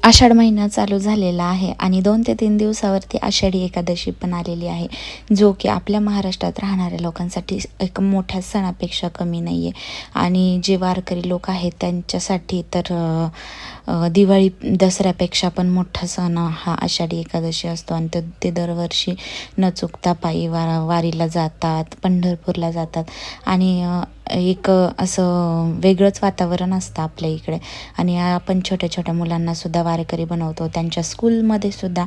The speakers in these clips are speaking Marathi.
आषाढ महिना चालू झालेला आहे आणि दोन ते तीन दिवसावरती आषाढी एकादशी पण आलेली आहे जो की आपल्या महाराष्ट्रात राहणाऱ्या लोकांसाठी एक मोठ्या सणापेक्षा कमी नाही आहे आणि जे वारकरी लोक आहेत त्यांच्यासाठी तर दिवाळी दसऱ्यापेक्षा पण मोठा सण हा आषाढी एकादशी असतो. आणि तर ते दरवर्षी न चुकता पायी वारा वारीला जातात पंढरपूरला जातात. आणि एक असं वेगळंच वातावरण असतं आपल्या इकडे. आणि आपण छोट्या छोट्या मुलांना सुद्धा वारकरी बनवतो. त्यांच्या स्कूलमध्ये सुद्धा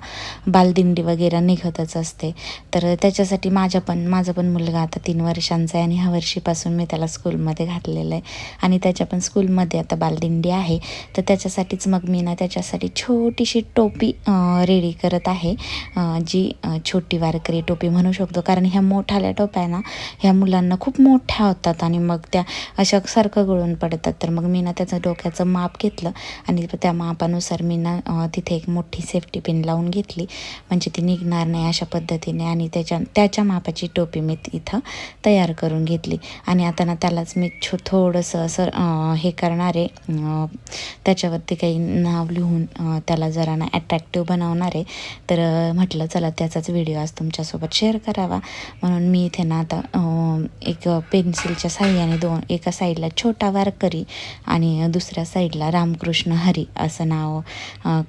बालदिंडी वगैरे निघतच असते. तर त्याच्यासाठी माझ्या पण माझा पण मुलगा आता तीन वर्षांचा आहे आणि ह्या वर्षीपासून मी त्याला स्कूलमध्ये घातलेलं आहे. आणि त्याच्या पण स्कूलमध्ये आता बालदिंडी आहे. तर त्याच्यासाठी त्यासाठीच मग मी ना त्याच्यासाठी छोटीशी टोपी रेडी करत आहे. जी छोटी वारकरी टोपी म्हणू शकतो. कारण ह्या मोठाल्या टोप्या ना ह्या मुलांना खूप मोठ्या होतात आणि मग त्या अशा सारखं गळून पडतात. तर मग मी ना त्याचं डोक्याचं माप घेतलं आणि त्या मापानुसार मी ना तिथे एक मोठी सेफ्टी पिन लावून घेतली. म्हणजे ती निघणार नाही अशा पद्धतीने आणि त्याच्या त्याच्या मापाची टोपी मी इथं तयार करून घेतली. आणि आता ना त्यालाच मी छो थोडंसं असं हे करणारे त्याच्यावरती ते काही नाव लिहून त्याला जरा ना ॲट्रॅक्टिव्ह बनवणार आहे. तर म्हटलं चला त्याचाच व्हिडिओ आज तुमच्यासोबत शेअर करावा. म्हणून मी इथे ना आता एक पेन्सिलच्या साह्याने दोन एका साईडला छोटा वारकरी आणि दुसऱ्या साईडला रामकृष्ण हरी असं नाव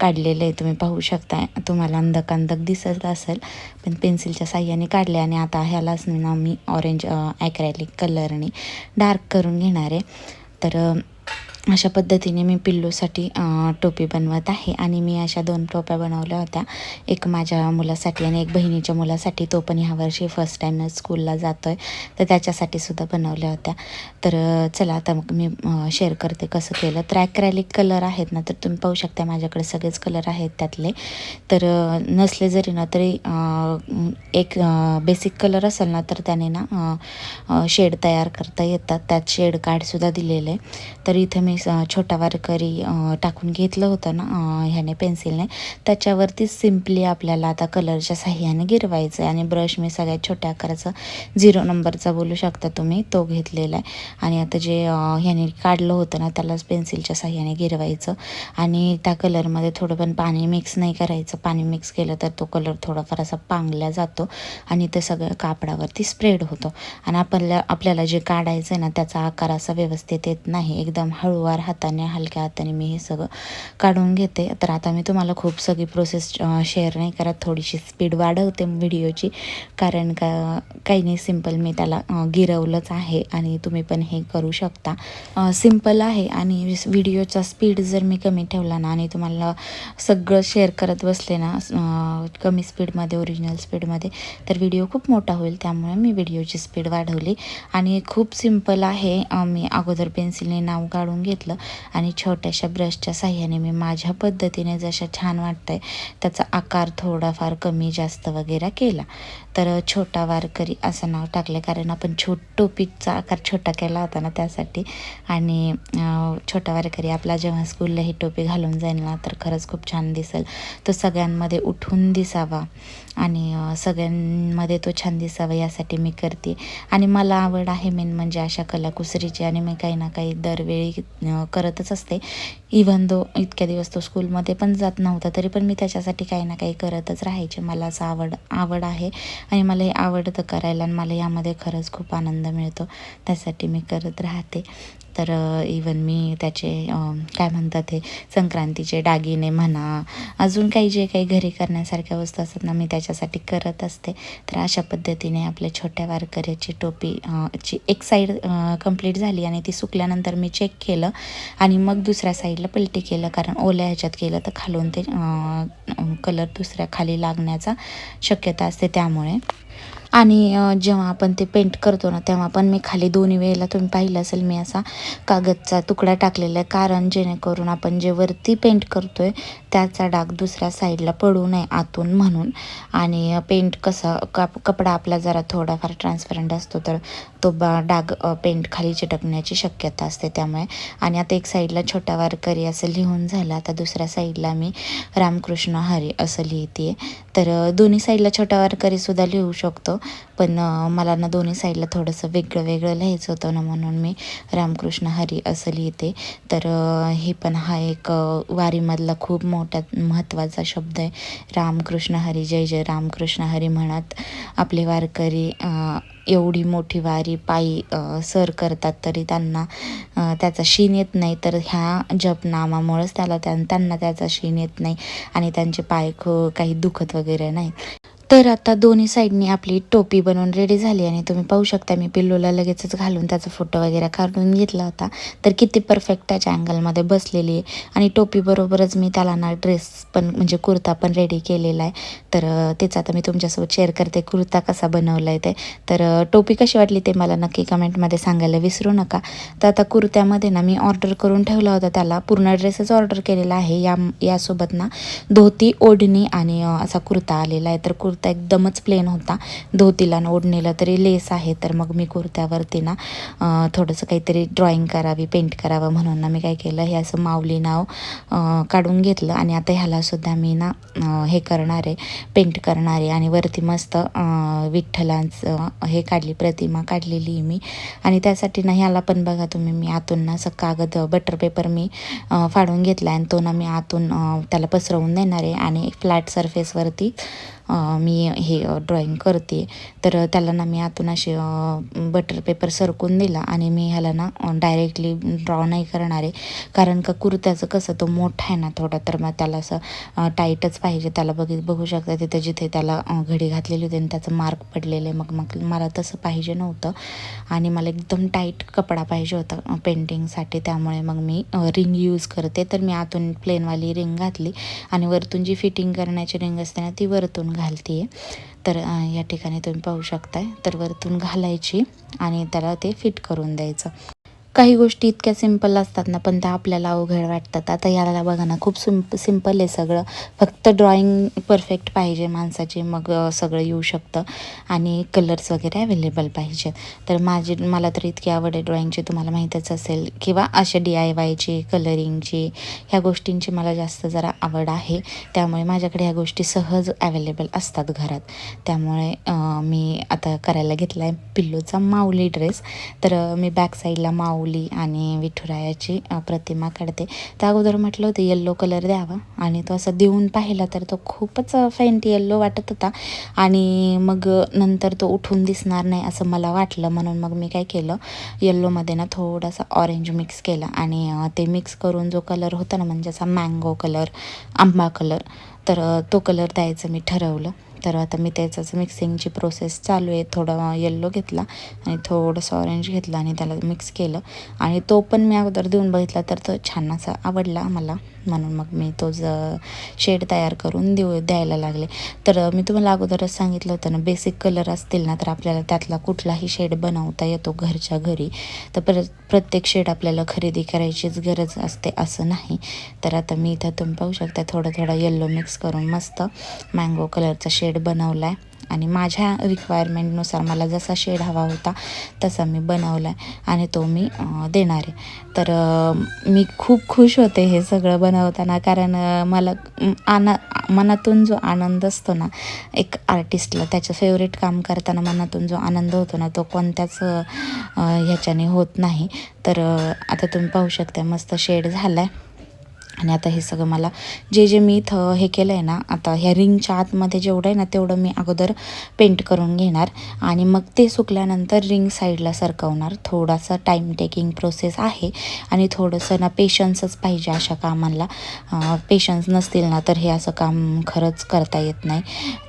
काढलेलं आहे. तुम्ही पाहू शकता तुम्हाला अंधक अंधक दिसत असेल पण पेन्सिलच्या साह्याने काढले आणि आता ह्यालाच ना मी ऑरेंज ॲक्रॅलिक कलरने डार्क करून घेणार आहे. तर अशा पद्धतीने मी पिल्लूसाठी टोपी बनवत आहे. आणि मी अशा दोन टोप्या बनवल्या होत्या. एक माझ्या मुलासाठी आणि एक बहिणीच्या मुलासाठी. तो पण ह्या वर्षी फर्स्ट टाईम स्कूलला जातो आहे तर त्याच्यासाठी सुद्धा बनवल्या होत्या. तर चला आता मग मी शेअर करते कसं केलं. तर ॲक्रॅलिक कलर आहेत ना तर तुम्ही पाहू शकता माझ्याकडे सगळेच कलर आहेत त्यातले. तर नसले जरी ना तरी एक बेसिक कलर असेल ना तर त्याने ना शेड तयार करता येतात. त्यात शेड कार्डसुद्धा दिलेलं. आहे तर इथं मी स- छोटा वारकरी टाकून घेतलं होतं ना ह्याने पेन्सिलने. त्याच्यावरती सिम्पली आपल्याला आता कलरच्या साह्याने गिरवायचं आहे आणि ब्रश मी सगळ्यात छोट्या आकाराचा झिरो नंबरचा बोलू शकता तुम्ही. तो घेतलेला आहे. आणि आता जे ह्याने काढलं होतं ना त्यालाच पेन्सिलच्या साह्याने गिरवायचं. आणि त्या कलरमध्ये थोडं पण पाणी मिक्स नाही करायचं. पाणी मिक्स केलं तर तो कलर थोडाफार असा पांगला जातो. आणि ते सगळं कापडावरती स्प्रेड होतो. आणि आपल्याला आपल्याला जे काढायचं आहे ना त्याचा आकार असा व्यवस्थित येत नाही. एकदम हळूवार हाताने हलक्या हाताने मी हे सगळं काढून घेते. तर आता मी तुम्हाला खूप सगळी प्रोसेस शेअर नाही करत थोडीशी स्पीड वाढवते व्हिडिओची कारण का काही नाही सिंपल मी त्याला गिरवलंच आहे आणि तुम्ही पण हे करू शकता. सिंपल आहे आणि व्हिडिओचा स्पीड जर मी कमी ठेवला ना आणि तुम्हाला सगळं शेअर करत बसले ना कमी स्पीडमध्ये ओरिजिनल स्पीडमध्ये तर व्हिडिओ खूप मोठा होईल. त्यामुळे मी व्हिडिओची स्पीड वाढवली. आणि खूप सिंपल आहे. मी अगोदर पेन्सिलने नाव काढून घेतलं. आणि छोट्याशा ब्रशच्या साह्याने मी माझ्या पद्धतीने जशा छान वाटतंय त्याचा आकार थोडाफार कमी जास्त वगैरे केला. तर छोटा वारकरी असं नाव टाकलं कारण आपण छोट टोपीचा आकार छोटा केला होता ना त्यासाठी. आणि छोटा वारकरी आपला जेव्हा स्कूलला ही टोपी घालून जाईल ना तर खरंच खूप छान दिसेल. तो सगळ्यांमध्ये उठून दिसावा. आणि सगळ्यांमध्ये तो छान दिसावा यासाठी मी करते. आणि मला आवड आहे मेन म्हणजे अशा कलाकुसरीची. आणि मी काही ना काही दरवेळी करतच असते. इवन दो इतक्या दिवस तो स्कूलमध्ये पण जात नव्हता तरी पण मी त्याच्यासाठी काही ना काही करतच राहायचे. मला असं आवड आवड आहे. आणि मला हे आवडतं करायला आणि मला यामध्ये खरंच खूप आनंद मिळतो. त्यासाठी मी करत राहते. तर इवन मी त्याचे काय म्हणतात ते संक्रांतीचे दागिने म्हणा अजून काही जे काही घरी करण्यासारख्या वस्तू असतात ना मी त्याच्यासाठी करत असते. तर अशा पद्धतीने आपल्या छोट्या वारकऱ्याची टोपी ची एक साईड कंप्लीट झाली आणि ती सुकल्यानंतर मी चेक केलं आणि मग दुसऱ्या साईडला पलटी केलं. कारण ओल्या ह्याच्यात केलं तर खालून ते कलर दुसऱ्या खाली लागण्याचा शक्यता असते त्यामुळे. आणि जेव्हा आपण ते पेंट करतो ना तेव्हा पण मी खाली दोन्ही वेळेला तुम्ही पाहिलं असेल मी असा कागदचा तुकडा टाकलेला आहे कारण जेणेकरून आपण जे वरती पेंट करतो आहे त्याचा डाग दुसऱ्या साईडला पडू नये आतून म्हणून. आणि पेंट कसा काप कपडा आपला जरा थोडाफार ट्रान्सपरंट असतो तर तो बा डाग पेंट खाली चिटकण्याची शक्यता असते त्यामुळे. आणि आता एक साईडला छोटा वारकरी असं लिहून झालं आता दुसऱ्या साईडला मी रामकृष्ण हरी असं लिहिते तर दोन्ही साईडला छोटा वारकरीसुद्धा लिहू शकतो. पण मला ना दोन्ही साईडला थोडंसं वेगळं वेगळं लिहायचं होतं ना म्हणून मी रामकृष्ण हरी असं लिहिते. तर हे पण हा एक वारीमधला खूप मोठा महत्त्वाचा शब्द आहे. रामकृष्ण हरी जय जय रामकृष्ण हरी म्हणत आपले वारकरी एवढी मोठी वारी पायी सर करतात तरी त्यांना त्याचा शीन येत नाही. तर ह्या जपनामामुळेच त्याला त्यां त्यांना त्याचा शीन येत नाही आणि त्यांचे पाय खो काही दुखत वगैरे नाही तर आता दोन्ही साईडनी आपली टोपी बनवून रेडी झाली आणि तुम्ही पाहू शकता मी पिल्लूला लगेचच घालून त्याचा फोटो वगैरे काढून घेतला होता. तर किती परफेक्ट त्याच्या अँगलमध्ये बसलेली आहे. आणि टोपीबरोबरच मी त्याला ना ड्रेस पण म्हणजे कुर्ता पण रेडी केलेला आहे. तर अं, तेच आता मी तुमच्यासोबत शेअर करते कुर्ता कसा बनवला आहे ते. तर टोपी कशी वाटली ते मला नक्की कमेंटमध्ये सांगायला विसरू नका. तर आता कुर्त्यामध्ये ना मी ऑर्डर करून ठेवला होता त्याला. पूर्ण ड्रेसच ऑर्डर केलेला आहे. या यासोबत ना धोती ओढणी आणि असा कुर्ता आलेला आहे. तर कुर्ता एकदमच प्लेन होता. धोतीला आणि ओढणीला तरी लेस आहे तर मग मी कुर्त्यावरती ना थोडंसं काहीतरी ड्रॉइंग करावी पेंट करावं म्हणून ना मी काय केलं हे असं माऊली नाव काढून घेतलं आणि आता ह्यालासुद्धा मी ना हे करणार आहे पेंट करणार आहे आणि वरती मस्त विठ्ठलांचं हे काढली प्रतिमा काढलेली मी. आणि त्यासाठी ना ह्याला पण बघा तुम्ही मी आतून ना असं कागद बटर पेपर मी फाडून घेतला आणि तो ना मी आतून त्याला पसरवून देणार आहे आणि फ्लॅट सरफेसवरती मी हे ड्रॉईंग करते. तर त्याला ना मी आतून असे बटर पेपर सरकून दिला आणि मी ह्याला ना डायरेक्टली ड्रॉ नाही करणार. आहे कारण का कुर्त्याचं कसं तो मोठा आहे ना थोडा तर मग त्याला असं टाईटच पाहिजे. त्याला बघित बघू शकता तिथं जिथे त्याला घडी घातलेली होती आणि त्याचं मार्क पडलेलं आहे. मग मग मला तसं पाहिजे नव्हतं. आणि मला एकदम टाईट कपडा पाहिजे होता पेंटिंगसाठी त्यामुळे मग मी रिंग यूज करते. तर मी आतून प्लेनवाली रिंग घातली. आणि वरतून जी फिटिंग करण्याची रिंग असते ना ती वरतून घालते आहे तर या ठिकाणी तुम्ही पाहू शकताय. तर वरतून घालायची आणि त्याला ते फिट करून द्यायचं. काही गोष्टी इतक्या सिंपल असतात ना पण त्या आपल्याला अवघड वाटतात. आता याला बघा ना खूप सिंप सिंपल आहे सगळं. फक्त ड्रॉइंग परफेक्ट पाहिजे माणसाची मग सगळं येऊ शकतं. आणि कलर्स वगैरे अवेलेबल पाहिजेत. तर माझी मला तर इतकी आवड आहे ड्रॉइंगची तुम्हाला माहीतच असेल किंवा अशा डी आय वायची कलरिंगची ह्या गोष्टींची मला जास्त जरा आवड आहे. त्यामुळे माझ्याकडे ह्या गोष्टी सहज अवेलेबल असतात घरात. त्यामुळे मी आता करायला घेतला आहे पिल्लूचा माऊली ड्रेस तर मी बॅक साईडला माऊली आणि विठुरायाची प्रतिमा काढते. त्या अगोदर म्हटलं होतं येल्लो कलर द्यावा. आणि तो असं देऊन पाहिला तर तो खूपच फेंट येल्लो वाटत होता. आणि मग नंतर तो उठून दिसणार नाही असं मला वाटलं. म्हणून मग मी काय केलं येल्लोमध्ये ना थोडासा ऑरेंज मिक्स केला. आणि ते मिक्स करून जो कलर होता ना म्हणजे असा मँगो कलर आंबा कलर तर तो कलर द्यायचं मी ठरवलं. तर आता मी त्याचाच मिक्सिंगची प्रोसेस चालू आहे. थोडं येल्लो घेतला आणि थोडंसं ऑरेंज घेतला आणि त्याला मिक्स केलं. आणि तो पण मी अगोदर देऊन बघितला तर तो छान असा आवडला मला. म्हणून मग मी तो ज शेड तयार करून देऊ द्यायला लागले. तर मी तुम्हाला अगोदरच सांगितलं होतं ना बेसिक कलर असतील ना तर आपल्याला त्यातला कुठलाही शेड बनवता येतो घरच्या घरी. तर प्र प्रत्येक शेड आपल्याला खरेदी करायचीच गरज असते असं नाही. तर आता मी इथं तुम्ही पाहू शकता थोडं थोडं येल्लो मिक्स करून मस्त मँगो कलरचा शेड बनवला आहे आणि माझ्या रिक्वायरमेंटनुसार मला जसा शेड हवा होता तसा मी बनवला आहे आणि तो मी देणार आहे. तर मी खूप खुश होते हे सगळं बनवताना कारण मला आना मनातून जो आनंद असतो ना एक आर्टिस्टला त्याचं फेवरेट काम करताना मनातून जो आनंद होतो ना तो कोणत्याच ह्याच्याने होत नाही. तर आता तुम्ही पाहू शकता मस्त शेड झाला आहे आणि आता हे सगळं मला जे जे मी इथं हे केलं आहे ना आता ह्या रिंगच्या आतमध्ये जेवढं आहे ना तेवढं मी अगोदर पेंट करून घेणार. आणि मग ते सुकल्यानंतर रिंग साईडला सरकवणार. थोडासा टाईम टेकिंग प्रोसेस आहे. आणि थोडंसं ना पेशन्सच पाहिजे अशा कामांना पेशन्स नसतील ना तर हे असं काम खरंच करता येत नाही.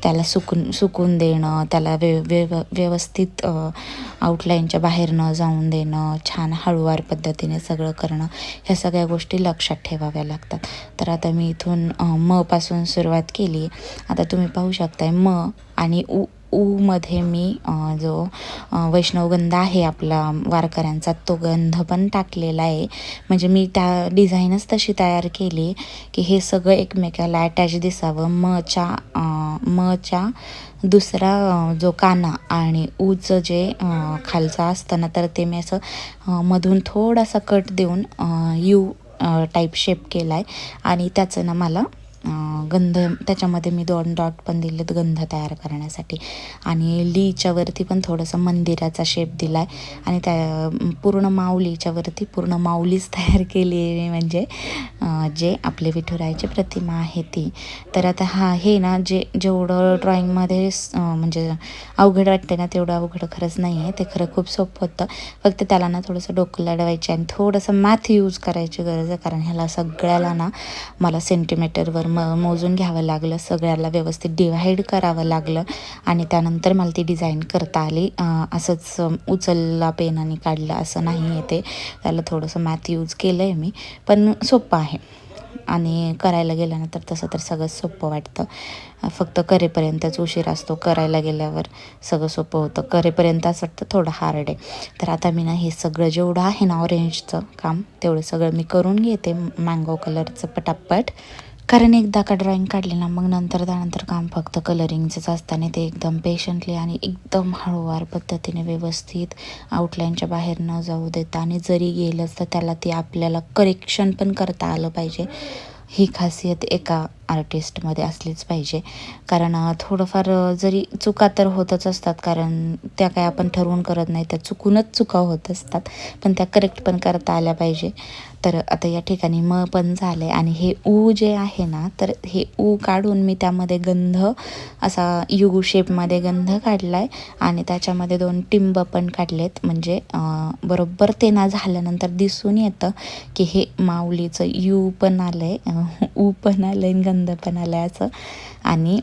त्याला सुकून सुकून देणं त्याला वे व्यव व्यवस्थित आउटलाईनच्या बाहेर न जाऊन देणं छान हळूवार पद्धतीने सगळं करणं ह्या सगळ्या गोष्टी लक्षात ठेवाव्या लागतात. तर आता मी इथून मपासून म पासून सुरुवात केली. आता तुम्ही पाहू शकताय म आणि उ ऊमध्ये मी जो वैष्णवगंध आहे आपला वारकऱ्यांचा तो गंध पण टाकलेला आहे. म्हणजे मी त्या डिझाईनच तशी तयार केली की हे सगळं एकमेकाला अटॅच दिसावं. मच्या मच्या दुसरा जो काना आणि ऊचं जे खालचं असतं ना तर ते मी असं मधून थोडासा कट देऊन यू टाईप शेप केला आहे आणि त्याचं ना मला गंध त्याच्यामध्ये मी दोन डॉट पण दिलेत गंध तयार करण्यासाठी. आणि लीच्यावरती पण थोडंसं मंदिराचा शेप दिला आहे आणि त्या पूर्ण माऊलीच्यावरती पूर्ण माऊलीच तयार केली आहे म्हणजे जे आपले विठुरायची प्रतिमा आहे ती. तर आता हा हे ना जे जेवढं ड्रॉइंगमध्ये म्हणजे अवघड वाटते ना तेवढं अवघड खरंच नाही आहे. ते खरं खूप सोपं होतं. फक्त त्याला ना थोडंसं डोकं लढवायचे आणि थोडंसं मॅथ यूज करायची गरज आहे. कारण ह्याला सगळ्याला ना मला सेंटीमीटरवर म मोजून घ्यावं लागलं सगळ्याला व्यवस्थित डिव्हाइड करावं लागलं आणि त्यानंतर मला ती डिझाईन करता आली. असंच उचलला पेनाने काढलं असं नाही आहे ते. त्याला थोडंसं मॅथ यूज केलं आहे मी पण सोपं आहे. आणि करायला गेल्यानंतर तसं तर सगळं सोपं वाटतं. फक्त करेपर्यंतच उशीर असतो. करायला गेल्यावर सगळं सोपं होतं. करेपर्यंत असं वाटतं थोडं हार्ड आहे. तर आता मी ना हे सगळं जेवढं आहे ना ऑरेंजचं काम तेवढं सगळं मी करून घेते. मँगो कलरचं पटापट. कारण एकदा का ड्रॉईंग काढले ना मग नंतर त्यानंतर काम फक्त कलरिंगचंच असताना ते एकदम पेशंटली आणि एकदम हळूवार पद्धतीने व्यवस्थित आउटलाईनच्या बाहेर न जाऊ देता आणि जरी गेलंच तर त्याला ते आपल्याला करेक्शन पण करता आलं पाहिजे. ही खासियत एका आर्टिस्टमध्ये असलीच पाहिजे. कारण थोडंफार जरी चुका तर होतच असतात. कारण त्या काय आपण ठरवून करत नाही त्या चुकूनच चुका होत असतात. पण त्या करेक्ट पण करता आल्या पाहिजे. तर आता या ठिकाणी म पण झालं आहे आणि हे ऊ जे आहे ना तर हे ऊ काढून मी त्यामध्ये गंध असा यू शेपमध्ये गंध काढला आहे आणि त्याच्यामध्ये दोन टिंब पण काढलेत. म्हणजे बरोबर ते ना झाल्यानंतर दिसून येतं की हे माऊलीचं यू पण आलं आहे ऊ पण आलं आहे गंध पण आलं आणि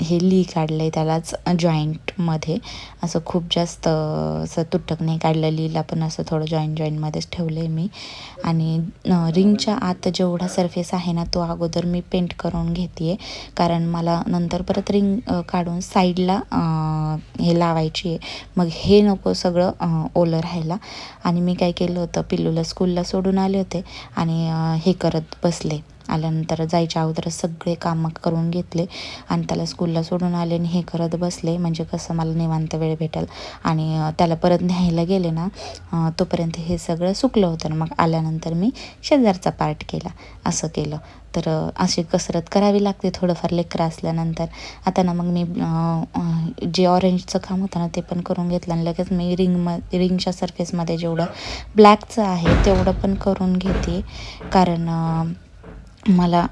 हे ली काढलं आहे त्यालाच जॉईंटमध्ये असं खूप जास्त असं तुटक नाही काढलं लीला पण असं थोडं जॉईंट जॉईंटमध्येच ठेवलं आहे मी. आणि रिंगच्या आत जेवढा सरफेस आहे ना तो अगोदर मी पेंट करून घेते कारण मला नंतर परत रिंग काढून साईडला हे लावायची आहे मग हे नको सगळं ओलं राहायला. आणि मी काय केलं होतं पिल्लूला स्कूलला सोडून आले होते. आणि हे करत बसले. आल्यानंतर जायच्या अगोदर सगळे कामं करून घेतले आणि त्याला स्कूलला सोडून आले आणि हे करत बसले. म्हणजे कसं मला निवांत वेळ भेटेल. आणि त्याला परत न्यायला गेले ना तोपर्यंत हे सगळं सुकलं होतं ना मग आल्यानंतर मी शेजारचा पार्ट केला. असं केलं. तर अशी कसरत करावी लागते थोडंफार लेकरं असल्यानंतर. आता ना मग मी जे ऑरेंजचं काम होतं ना ते पण करून घेतलं आणि लगेच मी रिंग म रिंगच्या सरफेसमध्ये जेवढं ब्लॅकचं आहे तेवढं पण करून घेते. कारण मला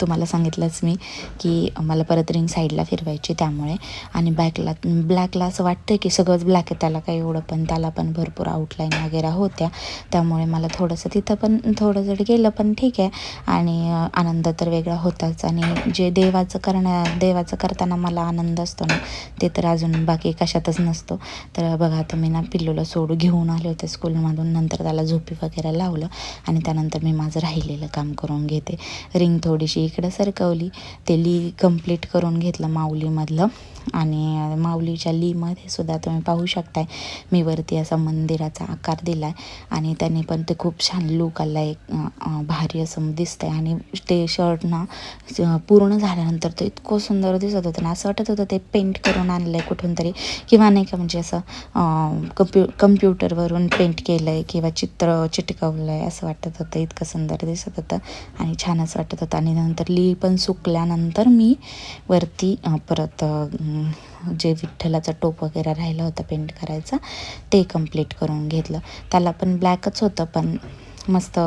तुम्हाला सांगितलंच मी की मला परत रिंग साईडला फिरवायची त्यामुळे. आणि बॅकला ब्लॅकला असं वाटतं की सगळंच ब्लॅक आहे त्याला काही एवढं पण त्याला पण भरपूर आउटलाईन वगैरे होत्या. त्यामुळे मला थोडंसं तिथं पण थोडं जरी गेलं पण ठीक आहे. आणि आनंद तर वेगळा होताच. आणि जे देवाचं करण्या देवाचं करताना मला आनंद असतो ना ते तर अजून बाकी कशातच नसतो. तर बघा आता मी ना पिल्लूला सोडू घेऊन आले होते स्कूलमधून नंतर त्याला झोपी वगैरे लावलं. आणि त्यानंतर मी माझं राहिलेलं काम करून घेते. रिंग थोडीशी इकडं सरकवली. ते ली कंप्लीट करून घेतलं माऊलीमधलं. आणि माऊलीच्या लीमध्ये सुद्धा तुम्ही पाहू शकताय. मी वरती असा मंदिराचा आकार दिला आहे आणि त्याने पण ते खूप छान लूक आला एक भारी असं दिसतं आहे आणि ते शर्ट ना पूर्ण झाल्यानंतर ते इतकं सुंदर दिसत होतं ना. असं वाटत होतं ते पेंट करून आणलं आहे कुठून तरी. किंवा नाही का म्हणजे असं कम्प्यु कम्प्युटरवरून पेंट केलं आहे किंवा चित्र चिटकवलं आहे असं वाटत होतं. इतकं सुंदर दिसत होतं आणि छान असं वाटत होतं. आणि नंतर ली पण सुकल्यानंतर मी वरती परत जे विठ्ठलाचा टोप वगैरे राहिला होता पेंट करायचा ते कंप्लीट करून घेतलं. त्याला पण ब्लॅकच होतं पण मस्त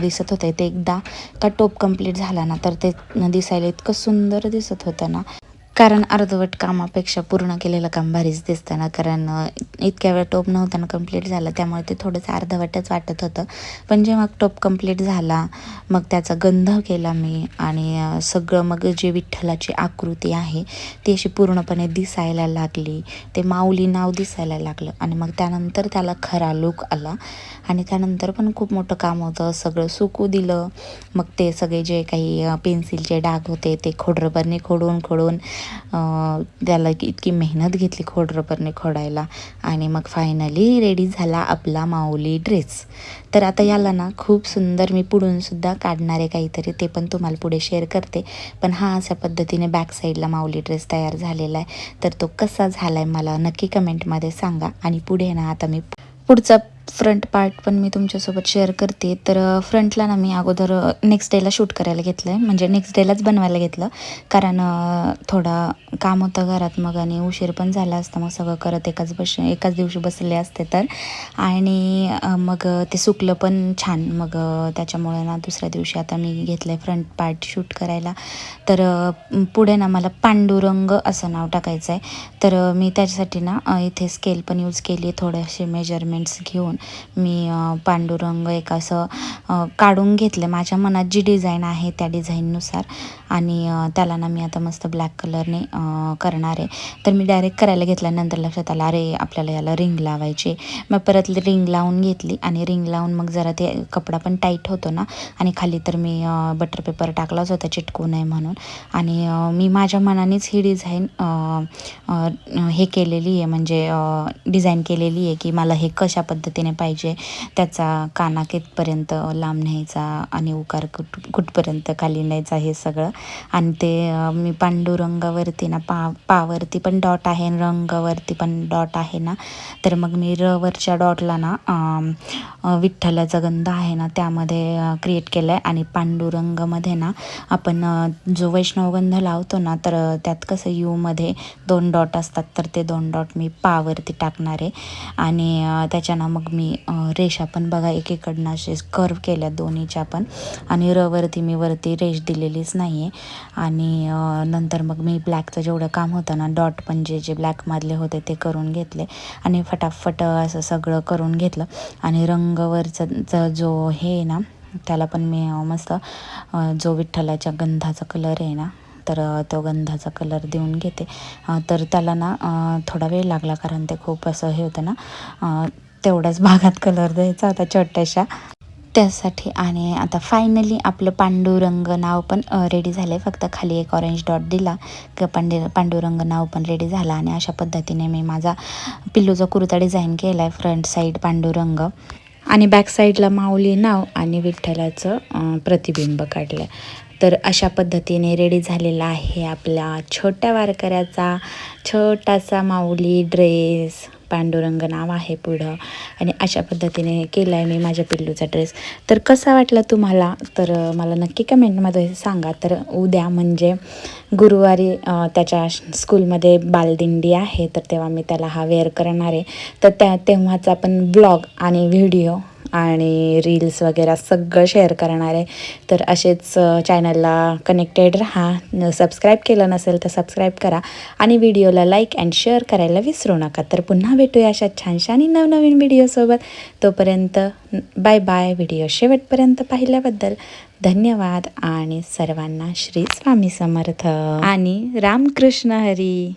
दिसत होते ते एकदा. का टोप कंप्लीट झाला ना तर ते दिसायला इतकं सुंदर दिसत होतं ना. कारण अर्धवट कामापेक्षा पूर्ण केलेलं काम भारीच दिसतं ना कारण इतक्या वेळ टोप नव्हताना कंप्लीट झालं त्यामुळे ते थोडंसं अर्धवटच वाटत होतं. पण जेव्हा टोप कंप्लीट झाला मग त्याचा गंध केला मी आणि सगळं मग जे विठ्ठलाची आकृती आहे ती अशी पूर्णपणे दिसायला लागली. ते माऊली नाव दिसायला लागलं आणि मग त्यानंतर त्याला खरा लूक आला आणि त्यानंतर पण खूप मोठं काम होतं. सगळं सुकू दिलं. मग ते सगळे जे काही पेन्सिलचे डाग होते ते खोडरबरने खोडून खोडून त्याला की इतकी मेहनत घेतली खोडरबरने खोडायला. आणि मग फायनली रेडी झाला आपला माऊली ड्रेस तर आता याला ना खूप सुंदर मी पुढूनसुद्धा काढणारे काहीतरी ते पण तुम्हाला पुढे शेअर करते. पण हा अशा पद्धतीने बॅक साईडला माऊली ड्रेस तयार झालेला आहे. तर तो कसा झाला आहे मला नक्की कमेंटमध्ये सांगा. आणि पुढे ना आता मी पुढचा फ्रंट पार्ट पण मी तुमच्यासोबत शेअर करते. तर फ्रंटला ना मी अगोदर नेक्स्ट डेला शूट करायला घेतलं आहे म्हणजे नेक्स्ट डेलाच बनवायला घेतलं. कारण थोडा काम होतं घरात मग आणि उशीर पण झाला असता. मग सगळं करत एकाच बस एकाच दिवशी बसले असते तर. आणि मग ते सुकलं पण छान. मग त्याच्यामुळे ना दुसऱ्या दिवशी आता मी घेतलं आहे फ्रंट पार्ट शूट करायला. तर पुढे ना मला पांडुरंग असं नाव टाकायचं आहे तर मी त्याच्यासाठी ना इथे स्केल पण यूज केली थोडेसे मेजरमेंट्स घेऊन. मी पांडुरंग एक असं काढून घेतलं. माझ्या मनात जी डिझाईन आहे त्या डिझाईननुसार. आणि त्याला ना मी आता मस्त ब्लॅक कलरने करणार आहे. तर मी डायरेक्ट करायला घेतल्यानंतर लक्षात आलं अरे आपल्याला याला रिंग लावायची मग परत रिंग लावून घेतली. आणि रिंग लावून मग जरा ते कपडा पण टाईट होतो ना. आणि खाली तर मी बटर पेपर टाकलाच होता. चिटकू नये म्हणून. आणि मी माझ्या मनानेच ही डिझाईन हे केलेली आहे. म्हणजे डिझाईन केलेली आहे की मला हे कशा पद्धतीने पाहिजे. त्याचा काना कितपर्यंत लांब न्यायचा आणि उकार कुठ कुठपर्यंत खाली न्यायचा हे सगळं. आणि ते मी पांडुरंगावरती ना पा पावरती पण डॉट आहे रंगावरती पण डॉट आहे ना. तर मग मी रवरच्या डॉटला ना विठ्ठलाचा गंध आहे ना त्यामध्ये क्रिएट केलं आहे आणि पांडुरंगमध्ये ना आपण जो वैष्णवगंध लावतो ना तर त्यात कसं यूमध्ये दोन डॉट असतात. तर ते दोन डॉट मी पावरती टाकणार आहे. आणि त्याच्यानं मग मी रेषा पण बघा एकीकडनं असे कर्व केल्या दोन्हीच्या पण. आणि रवरती मी वरती रेष दिलेलीच नाही आहे आणि नंतर मग मी ब्लॅकचं जेवढं काम होतं ना डॉट पण जे जे ब्लॅकमधले होते ते करून घेतले. आणि फटाफट असं सगळं करून घेतलं. आणि रंगवरचा जो हे आहे ना त्याला पण मी मस्त जो विठ्ठलाच्या गंधाचा कलर आहे ना तर तो गंधाचा कलर देऊन घेते. तर त्याला ना थोडा वेळ लागला कारण ते खूप असं हे होतं ना तेवढ्याच भागात कलर द्यायचा होता छोट्याशा. त्यासाठी आणि आता फायनली आपलं पांडुरंग नाव पण रेडी झालं आहे फक्त खाली एक ऑरेंज डॉट दिला. की पांडे पांडुरंग नाव पण रेडी झाला आणि अशा पद्धतीने मी माझा पिल्लूचा कुर्ता डिझाईन केला आहे फ्रंट साईड पांडुरंग. आणि बॅक साईडला माऊली नाव आणि विठ्ठलाचं प्रतिबिंब काढलं तर अशा पद्धतीने रेडी झालेला आहे आपला छोट्या वारकऱ्याचा छोटासा माऊली ड्रेस पांडुरंग नाव आहे पुढं. आणि अशा पद्धतीने केला आहे मी माझ्या पिल्लूचा ड्रेस तर कसा वाटला तुम्हाला? तर मला नक्की कमेंटमध्ये सांगा. तर उद्या म्हणजे गुरुवारी त्याच्या स्कूलमध्ये बालदिंडी आहे. तर तेव्हा मी त्याला हा वेअर करणार आहे. तर त्या तेव्हाचा पण ब्लॉग आणि व्हिडिओ आणि रील्स वगैरे सगळं शेअर करणार आहे. तर असेच चॅनलला कनेक्टेड राहा. सबस्क्राईब केलं नसेल तर सबस्क्राईब करा. आणि व्हिडिओला लाईक अँड शेअर करायला विसरू नका. तर पुन्हा भेटूया अशा छानशा आणि नवनवीन व्हिडिओसोबत तोपर्यंत बाय बाय व्हिडिओ शेवटपर्यंत पाहिल्याबद्दल धन्यवाद. आणि सर्वांना श्री स्वामी समर्थ. आणि रामकृष्ण हरी.